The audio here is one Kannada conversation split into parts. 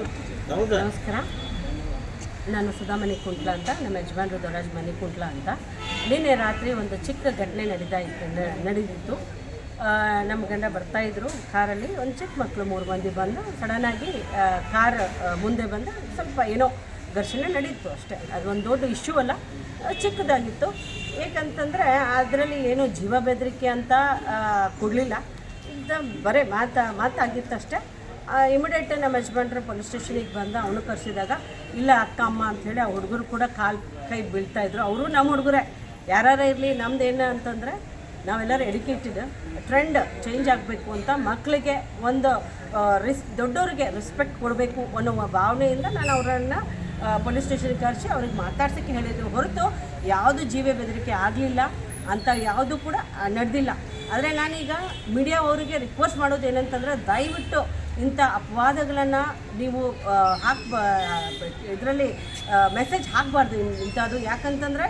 ನಮಸ್ಕಾರ. ನಾನು ಸುಧಾಮಣಿ ಕುಂಟ್ಲ ಅಂತ, ನಮ್ಮ ಯಜಮಾನ್ರು ದೊಡ್ಡರಾಜ್ ಮಣಿ ಕುಂಟ್ಲ ಅಂತ. ನಿನ್ನೆ ರಾತ್ರಿ ಒಂದು ಚಿಕ್ಕ ಘಟನೆ ನಡೀತಾ ಇತ್ತು ನಡೆದಿತ್ತು. ನಮ್ಮ ಗಂಡ ಬರ್ತಾಯಿದ್ರು ಕಾರಲ್ಲಿ. ಒಂದು ಚಿಕ್ಕ ಮಕ್ಕಳು ಮೂರು ಮಂದಿ ಬಂದು ಸಡನ್ನಾಗಿ ಕಾರ್ ಮುಂದೆ ಬಂದು ಸ್ವಲ್ಪ ಏನೋ ಘರ್ಷಣೆ ನಡೀತು ಅಷ್ಟೇ. ಅದೊಂದು ದೊಡ್ಡ ಇಶ್ಯೂ ಅಲ್ಲ ಚಿಕ್ಕದಾಗಿತ್ತು. ಏಕಂತಂದರೆ ಅದರಲ್ಲಿ ಏನು ಜೀವ ಬೆದರಿಕೆ ಅಂತ ಕೊಡಲಿಲ್ಲ. ಬರೀ ಮಾತಾ, ಮಾತಾಗಿತ್ತಷ್ಟೇ. ಇಮಿಡಿಯೇಟ್ ನಮ್ಮ ಯಜಮಾನ್ರು ಪೊಲೀಸ್ ಸ್ಟೇಷನಿಗೆ ಬಂದ ಅವನು ಕರೆಸಿದಾಗ, ಇಲ್ಲ ಅಕ್ಕ, ಅಮ್ಮ ಅಂಥೇಳಿ ಆ ಹುಡುಗರು ಕೂಡ ಕಾಲು ಕೈ ಬೀಳ್ತಾಯಿದ್ರು ಅವರು ನಮ್ಮ ಹುಡುಗರೇ. ಯಾರು ಇರಲಿ, ನಮ್ದು ಏನು ಅಂತಂದರೆ, ನಾವೆಲ್ಲರೂ ಎಡ್ಯುಕೇಟೆಡ್ ಟ್ರೆಂಡ್ ಚೇಂಜ್ ಆಗಬೇಕು ಅಂತ ಮಕ್ಕಳಿಗೆ ಒಂದು ರಿಸ್ ದೊಡ್ಡವ್ರಿಗೆ ರೆಸ್ಪೆಕ್ಟ್ ಕೊಡಬೇಕು ಅನ್ನೋ ಭಾವನೆಯಿಂದ ನಾನು ಅವರನ್ನು ಪೊಲೀಸ್ ಸ್ಟೇಷನ್ಗೆ ಕರೆಸಿ ಅವ್ರಿಗೆ ಮಾತಾಡ್ಸೋಕ್ಕೆ ಹೇಳಿದ್ರು ಹೊರತು ಯಾವುದು ಜೀವ ಬೆದರಿಕೆ ಆಗಲಿಲ್ಲ. ಅಂತ ಯಾವುದು ಕೂಡ ನಡೆದಿಲ್ಲ. ಆದರೆ ನಾನೀಗ ಮೀಡಿಯಾ ಅವರಿಗೆ ರಿಕ್ವೆಸ್ಟ್ ಮಾಡೋದು ಏನಂತಂದರೆ ದಯವಿಟ್ಟು ಇಂಥ ಅಪವಾದಗಳನ್ನು ನೀವು ಹಾಕ್ ಇದರಲ್ಲಿ ಮೆಸೇಜ್ ಹಾಕಬಾರ್ದು ಇಂಥದ್ದು. ಯಾಕಂತಂದರೆ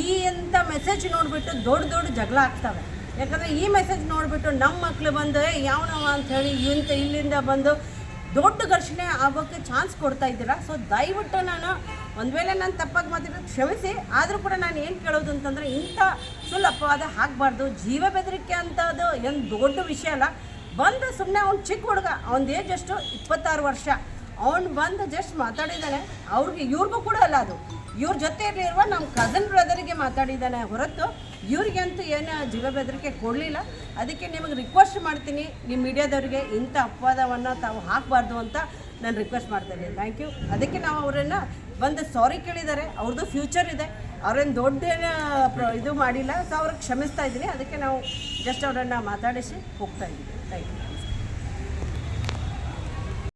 ಈ ಎಂಥ ಮೆಸೇಜ್ ನೋಡಿಬಿಟ್ಟು ದೊಡ್ಡ ದೊಡ್ಡ ಜಗಳ ಆಗ್ತವೆ. ಯಾಕಂದರೆ ಈ ಮೆಸೇಜ್ ನೋಡಿಬಿಟ್ಟು ನಮ್ಮ ಮಕ್ಕಳು ಬಂದು "ಏ, ಅಂತ ಹೇಳಿ ಇಂಥ ಇಲ್ಲಿಂದ ಬಂದು ದೊಡ್ಡ ಘರ್ಷಣೆ ಆಗೋಕ್ಕೆ ಚಾನ್ಸ್ ಕೊಡ್ತಾ ಇದ್ದೀರಾ? ಸೊ ದಯವಿಟ್ಟು ನಾನು ಒಂದು ವೇಳೆ ನಾನು ತಪ್ಪಾಗಿ ಮಾತಾಡೋದು ಕ್ಷಮಿಸಿ. ಆದರೂ ಕೂಡ ನಾನು ಏನು ಕೇಳೋದು ಅಂತಂದರೆ ಇಂಥ ಸುಲಭವಾದ ಹಾಕಬಾರ್ದು ಜೀವ ಬೆದರಿಕೆ ಅಂಥದ್ದು ಏನು ದೊಡ್ಡ ವಿಷಯ ಅಲ್ಲ. ಬಂದು ಸುಮ್ಮನೆ ಅವ್ನು ಚಿಕ್ಕ ಹುಡುಗ, ಅವ್ನ ಏಜ್ ಎಷ್ಟು? ಇಪ್ಪತ್ತಾರು ವರ್ಷ. ಅವ್ನು ಬಂದು ಜಸ್ಟ್ ಮಾತಾಡಿದ್ದಾನೆ ಅವ್ರಿಗೆ ಇವ್ರಿಗೂ ಕೂಡ ಅಲ್ಲ ಅದು. ಇವ್ರ ಜೊತೆಯಲ್ಲಿರುವ ನಮ್ಮ ಕಸನ್ ಬ್ರದರಿಗೆ ಮಾತಾಡಿದ್ದಾನೆ ಹೊರತು. ಇವ್ರಿಗಂತೂ ಏನು ಜೀವ ಬೆದರಿಕೆ ಕೊಡಲಿಲ್ಲ. ಅದಕ್ಕೆ ನಿಮಗೆ ರಿಕ್ವೆಸ್ಟ್ ಮಾಡ್ತೀನಿ. ನಿಮ್ಮ ಮೀಡಿಯಾದವ್ರಿಗೆ ಇಂಥ ಅಪವಾದವನ್ನು ತಾವು ಹಾಕಬಾರ್ದು ಅಂತ ನಾನು ರಿಕ್ವೆಸ್ಟ್ ಮಾಡ್ತೇನೆ ಥ್ಯಾಂಕ್ ಯು ಅದಕ್ಕೆ ನಾವು ಅವರನ್ನು ಬಂದು ಸಾರಿ ಕೇಳಿದ್ದಾರೆ ಅವ್ರದ್ದು ಫ್ಯೂಚರ್ ಇದೆ. ಅವ್ರೇನು ದೊಡ್ಡೇನು ಪ್ರ- ಇದು ಮಾಡಿಲ್ಲ. ಸೊ ಅವ್ರಿಗೆ ಕ್ಷಮಿಸ್ತಾ ಇದ್ದೀನಿ. ಅದಕ್ಕೆ ನಾವು ಜಸ್ಟ್ ಅವರನ್ನು ಮಾತಾಡಿಸಿ ಹೋಗ್ತಾ ಇದ್ದೀವಿ. Thank you